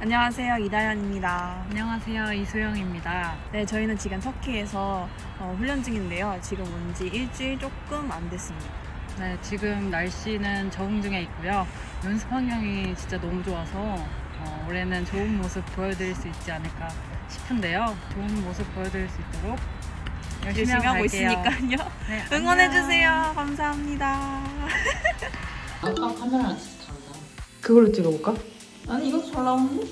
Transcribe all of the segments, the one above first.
안녕하세요 이다현입니다. 안녕하세요 이소영입니다. 네 저희는 지금 터키에서 어, 훈련 중인데요. 지금 온 지 일주일 조금 안 됐습니다. 네, 지금 날씨는 적응 중에 있고요. 연습 환경이 진짜 너무 좋아서 어, 올해는 좋은 모습 보여드릴 수 있지 않을까 싶은데요. 좋은 모습 보여드릴 수 있도록 열심히, 열심히 하고 갈게요. 있으니까요. 네, 응원해 안녕. 주세요. 감사합니다. 아까 카메라랑 진짜 다르다. 그걸로 찍어볼까? 아니 이것도 잘 나오는데?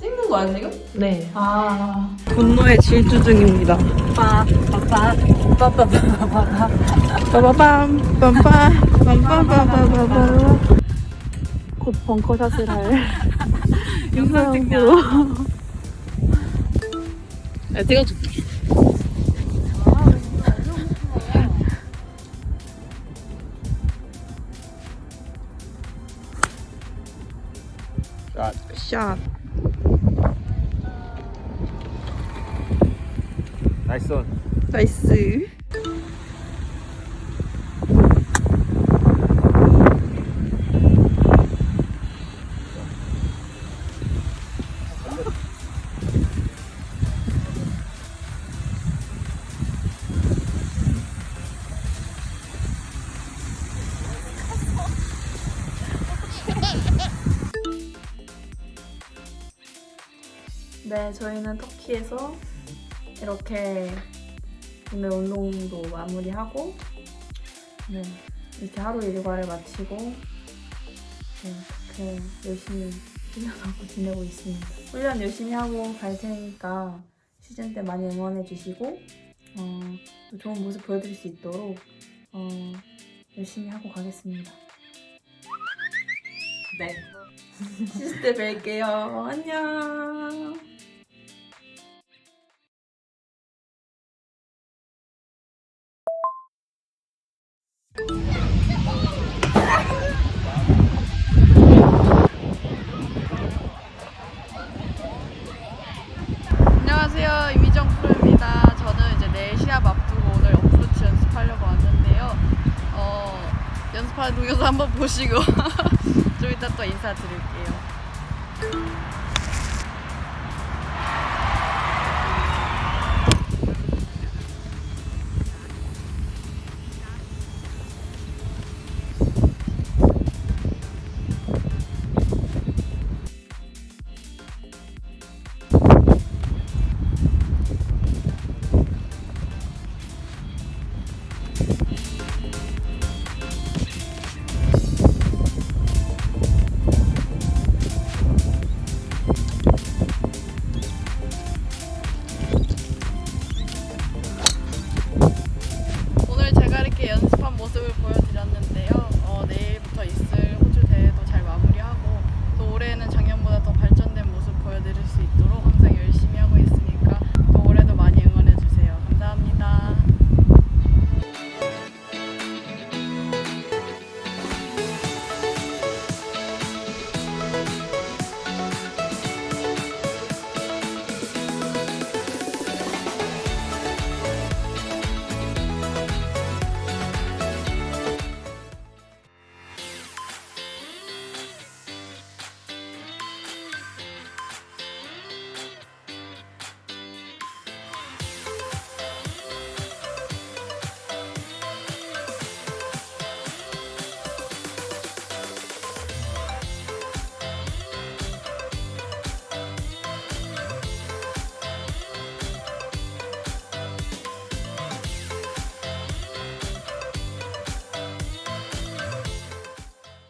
찍는 거 아니야 지금? 네. 아. 분노의 질주 중입니다. 빠빠빠 빠빠빠빠 빠 빠바밤 빰빰 빰빰빰빰빰빰 곧 벙커샷을 할 영상 찍냐? 네, 찍어줄게. 샷. 나이스 온. 나이 네, 저희는 터키에서 이렇게 오늘 운동도 마무리하고 네, 이렇게 하루 일과를 마치고 네, 이렇게 열심히 훈련하고 지내고 있습니다. 훈련 열심히 하고 갈 테니까 시즌 때 많이 응원해 주시고 어, 또 좋은 모습 보여드릴 수 있도록 어, 열심히 하고 가겠습니다. 네. 시즌 때 뵐게요. 안녕. 한번 보시고 좀 이따 또 인사드릴게요.